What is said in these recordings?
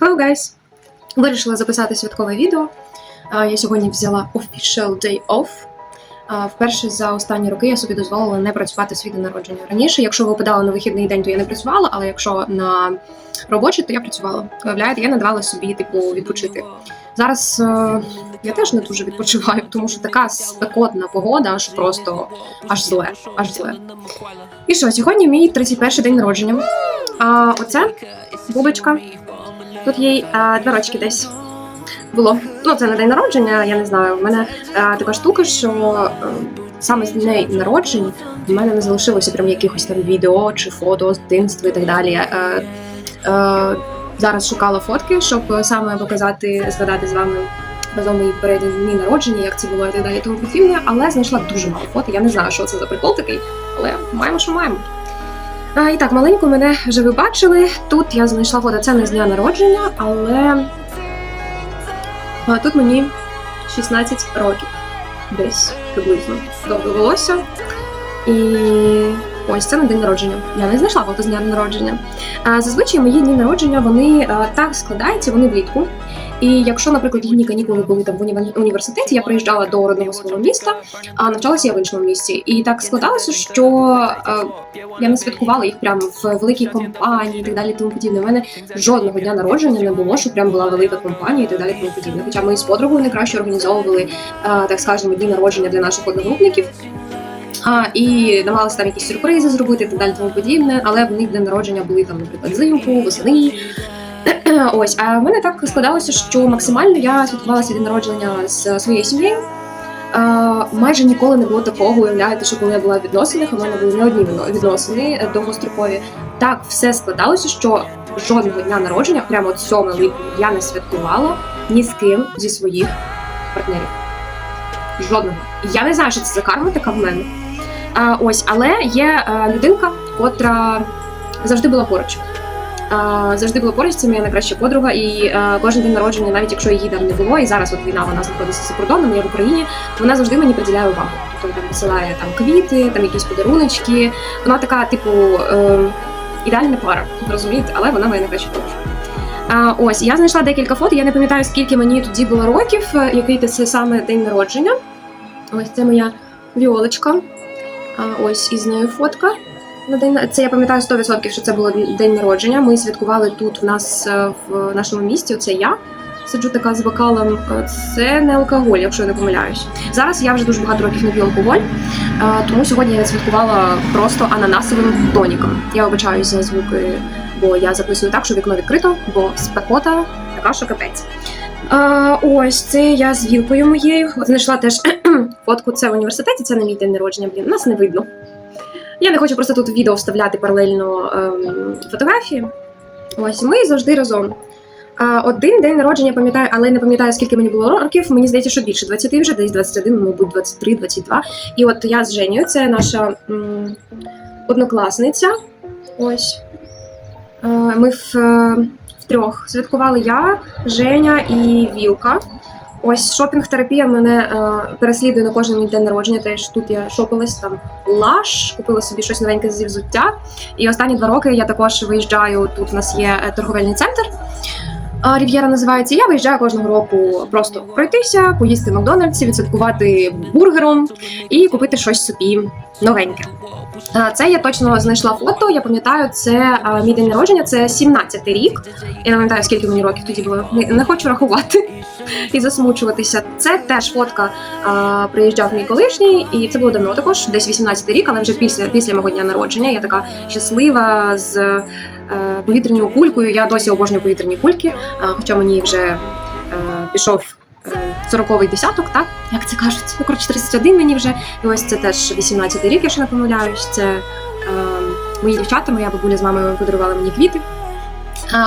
Hello, guys! Вирішила записати святкове відео. Я сьогодні взяла official day off. Вперше за останні роки я собі дозволила не працювати свій день народження. Раніше, якщо випадала на вихідний день, то я не працювала, але якщо на робочий, то я працювала. Виявляєте, я не давала собі типу відпочити. Зараз е, я теж не дуже відпочиваю, тому що така спекотна погода, аж просто аж зле, аж зле. І що, сьогодні мій 31 день народження. А оце бубочка. Тут їй а, два рочки десь було. Ну, це на день народження, я не знаю. У мене а, така штука, що е, саме з дней народжень в мене не залишилося прям якихось там відео чи фото з дитинства і так далі. Е, е, зараз шукала фотки, щоб саме показати, згадати з вами разом мої передні дні народження, як це було і так далі. Тому подібне, але знайшла дуже мало фото. Я не знаю, що це за прикол такий, але маємо, що маємо. А, і так, маленьку мене вже ви бачили. Тут я знайшла фото, це не з дня народження, але а, тут мені 16 років. Десь приблизно. довго волосся. І ось це на день народження. Я не знайшла фото з дня народження. А, зазвичай мої дні народження вони так складаються, вони влітку. І якщо, наприклад, літні канікули були там в університеті, я приїжджала до родного свого міста, а навчалася я в іншому місті. І так складалося, що е, я не святкувала їх прямо в великій компанії і так далі. Тому подібне. У мене жодного дня народження не було, що прям була велика компанія і так далі. Тому подібне. Хоча ми з подругою найкраще організовували, е, так скажемо, дні народження для наших одногрупників. А, і намагалися там якісь сюрпризи зробити і так далі, тому подібне. Але в них день народження були там, наприклад, взимку, восени. Ось, а в мене так складалося, що максимально я святкувала свій день народження з своєю сім'єю. А, майже ніколи не було такого, уявляєте, що коли я була в відносинах, у мене були не одні відносини е, довгострокові. Так все складалося, що жодного дня народження, прямо от 7 липня, я не святкувала ні з ким зі своїх партнерів. Жодного. Я не знаю, що це за карма така в мене. А, ось, але є е, людинка, котра завжди була поруч. Завжди була поруч, це моя найкраща подруга, і е, кожен день народження, навіть якщо її там не було, і зараз от війна вона знаходиться за кордоном, я в Україні, вона завжди мені приділяє увагу. Тобто там посилає там квіти, там якісь подаруночки. Вона така, типу, е, ідеальна пара, розумієте, але вона моя найкраща подруга. А, ось я знайшла декілька фото. Я не пам'ятаю, скільки мені тоді було років, який це саме день народження. Ось це моя віолочка. Ось із нею фотка. На день це я пам'ятаю 100%, що це було день народження. Ми святкували тут в нас е, в нашому місті. Оце я сиджу така з бокалом. Е, Це не алкоголь, якщо я не помиляюсь. Зараз я вже дуже багато років не п'ю алкоголь, е, тому сьогодні я святкувала просто ананасовим тоніком. Я вибачаюсь за звуки, бо я записую так, що вікно відкрито, бо спекота така, що капець. Ось це я з вілкою моєю. Знайшла теж фотку. Це в університеті. Це не мій день народження. Блін, нас не видно. Я не хочу просто тут відео вставляти паралельно ем, фотографії. Ось ми завжди разом. А, один день народження пам'ятаю, але не пам'ятаю, скільки мені було років. Мені здається, що більше 20 вже, десь 21, мабуть, 23, 22. І от я з Женєю, це наша м, однокласниця. Ось. Е, ми в, е, втрьох святкували я, Женя і Вілка. Ось шопінг-терапія мене е, переслідує на кожен день народження. Теж тут я шопилась там лаш, купила собі щось новеньке зі взуття. І останні два роки я також виїжджаю. Тут у нас є е, торговельний центр. Рів'єра називається. Я виїжджаю кожного року просто пройтися, поїсти в Макдональдсі, відсвяткувати бургером і купити щось собі новеньке. Це я точно знайшла фото. Я пам'ятаю, це мій день народження, це 17-й рік. Я не пам'ятаю, скільки мені років тоді було. Не, хочу рахувати і засмучуватися. Це теж фотка. Приїжджав мій колишній, і це було давно також, десь 18 рік, але вже після, після мого дня народження. Я така щаслива з повітряною кулькою. Я досі обожнюю повітряні кульки, хоча мені вже е, пішов. е, 40-й десяток, так? Як це кажуть? Ну, коротше, 31 мені вже. І ось це теж 18 рік, якщо не помиляюсь. Це е, мої дівчата, моя бабуля з мамою подарували мені квіти.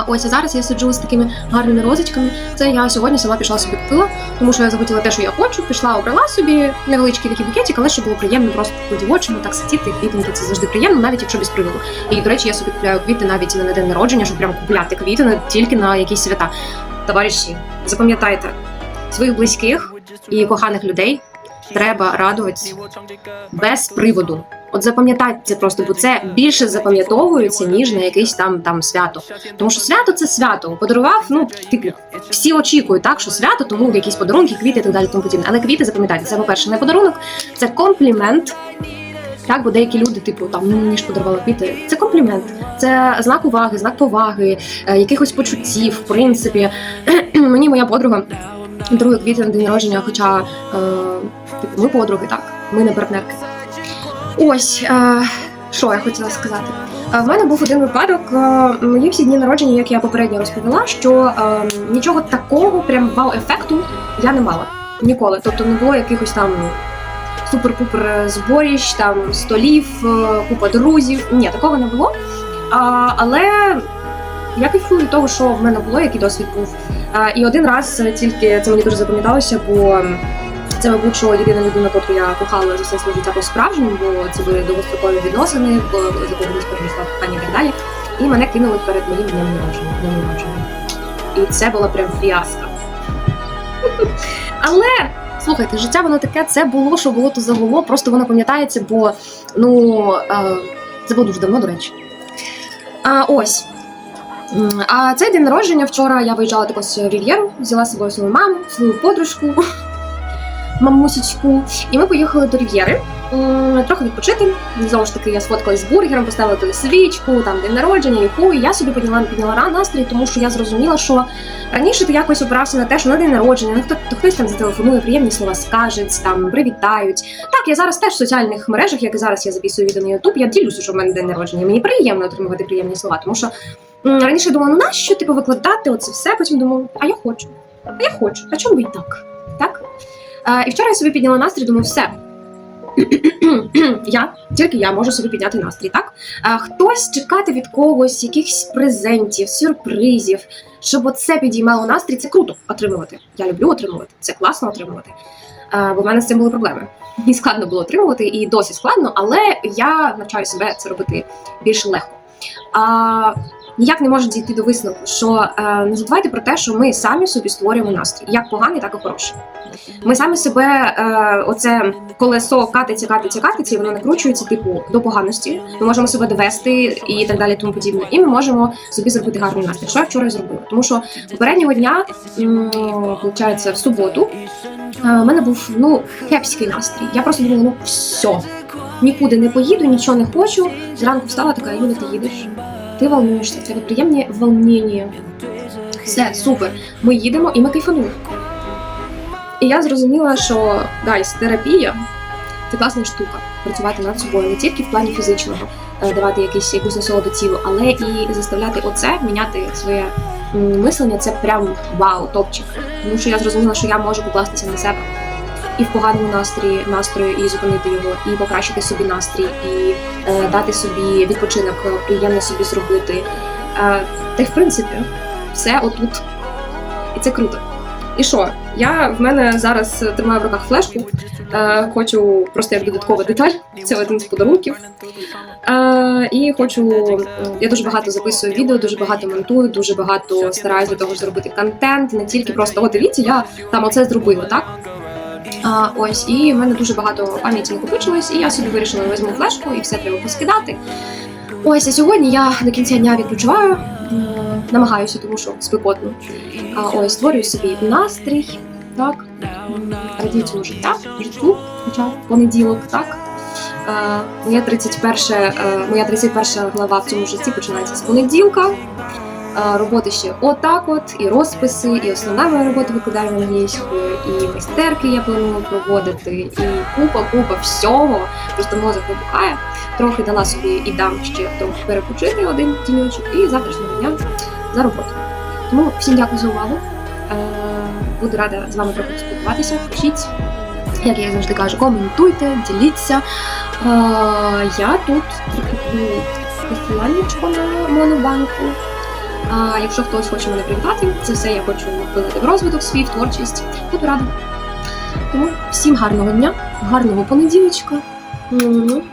Ось а зараз я сиджу з такими гарними розочками. Це я сьогодні сама пішла собі купила, тому що я захотіла те, що я хочу. Пішла, обрала собі невеличкий такий букетик, але щоб було приємно просто по так сидіти, квітнути це завжди приємно, навіть якщо без приводу. І до речі, я собі купляю квіти навіть на день народження, щоб прям купляти квіти не тільки на якісь свята. Товариші, запам'ятайте своїх близьких і коханих людей треба радувати без приводу. От запам'ятайте просто, бо це більше запам'ятовується, ніж на якесь там там свято. Тому що свято це свято. Подарував, ну типу, всі очікують, так що свято, тому якісь подарунки, квіти і так далі. Тому подібне. Але квіти запам'ятайте, це по-перше, не подарунок, це комплімент. Так, бо деякі люди, типу, там ну мені ж подарували квіти. Це комплімент, це знак уваги, знак поваги, е, якихось почуттів. В принципі, мені моя подруга дарує квіти на день народження, хоча е, типу, ми подруги, так, ми не партнерки. Ось е, що я хотіла сказати. Е, В мене був один випадок. е, Мої всі дні народження, як я попередньо розповіла, що нічого такого, прям вау-ефекту я не мала ніколи. Тобто не було якихось там супер-пупер зборіщ, там столів, купа друзів. Ні, такого не було. Але я кайфую від того, що в мене було, який досвід був. І один раз тільки це мені дуже запам'яталося, бо це, мабуть, що єдина людина, яку я кохала за все своє життя по-справжньому, бо це були довгострокові відносини, бо з якого не перейшла кохання і так далі. І мене кинули перед моїм днем народження. І це була прям фіаско. Але слухайте, життя воно таке, це було, що було, то загуло, просто воно пам'ятається, бо ну е, це було дуже давно, до речі. А, ось. А цей день народження вчора я виїжджала також в Рів'єру, взяла з собою свою маму, свою подружку, мамусечку, і ми поїхали до Рів'єри. Трохи відпочити. Знову ж таки, я сфоткалась з бургером, поставила туди свічку, там день народження, яку, і я собі підняла, підняла настрій, тому що я зрозуміла, що раніше ти якось опирався на те, що на день народження, ну, хто, то хтось там зателефонує, приємні слова скажуть, там привітають. Так, я зараз теж в соціальних мережах, як і зараз я записую відео на Ютуб, я ділюся, що в мене день народження. Мені приємно отримувати приємні слова, тому що раніше я думала, ну нащо типу викладати оце все? Потім думала, а я хочу, а я хочу, а чому і? Так? Е, і вчора я собі підняла настрій, думаю, все. я, тільки я можу собі підняти настрій, так? А хтось чекати від когось якихось презентів, сюрпризів, щоб оце підіймало настрій, це круто отримувати. Я люблю отримувати, це класно отримувати. А, бо в мене з цим були проблеми. Мені складно було отримувати, і досі складно, але я навчаю себе це робити більш легко. Ніяк не можу дійти до висновку, що е, не забувайте про те, що ми самі собі створюємо настрій, як поганий, так і хороший. Ми самі себе, е, оце колесо катиться, катиться, катиться, і воно накручується, типу, до поганості. Ми можемо себе довести і так далі, тому подібне. І ми можемо собі зробити гарний настрій. Що я вчора зробила? Тому що попереднього дня, виходить, в суботу, е, у мене був ну кепський настрій. Я просто думала, ну все, нікуди не поїду, нічого не хочу. Зранку встала така, Юля, ти їдеш. Ти волнуєшся, в тебе приємні волнення. Все, супер. Ми їдемо і ми кайфануємо. І я зрозуміла, що гайс, терапія це класна штука. Працювати над собою не тільки в плані фізичного, е, давати якісь якусь насолоду тілу, але і заставляти оце міняти своє мислення. Це прям вау, топчик. Тому що я зрозуміла, що я можу покластися на себе і в поганому настрої настрою, і зупинити його, і покращити собі настрій, і е, дати собі відпочинок, е, приємно собі зробити. Е, та й в принципі, все отут. І це круто. І що? Я в мене зараз тримаю в руках флешку. Е, хочу просто як додаткова деталь. Це один з подарунків. Е, і хочу. Я дуже багато записую відео, дуже багато монтую, дуже багато стараюсь для того, зробити контент. Не тільки просто, о, дивіться, я там оце зробила, так? А, ось, і в мене дуже багато пам'яті накопичилось, і я собі вирішила візьму флешку і все треба поскидати. Ось, а сьогодні я до кінця дня відпочиваю, намагаюся, тому що спекотно. А ось створюю собі настрій, так, радію цьому життя, життю, хоча понеділок, так. Е, моя 31, е, моя 31 глава в цьому житті починається з понеділка. Е, роботи ще отак от, і розписи, і основна моя робота викладання англійською, і майстерки я планую проводити, і купа, купа всього. Просто мозок вибухає. Трохи дала собі і дам ще трохи перепочити один тіньочок, і завтрашнього дня за роботу. Тому всім дякую за увагу. Е, Буду рада з вами трохи поспілкуватися. Пишіть, як я завжди кажу, коментуйте, діліться. Е, Я тут посиланнячко на монобанку. А якщо хтось хоче мене привітати, це все я хочу вплинути в розвиток свій, в творчість. Буду рада. Тому всім гарного дня, гарного понеділочка.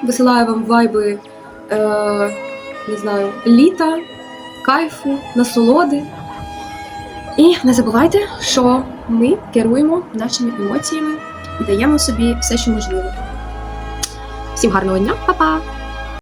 Висилаю вам вайби, е, не знаю, літа, кайфу, насолоди. І не забувайте, що ми керуємо нашими емоціями і даємо собі все, що можливо. Всім гарного дня, па-па!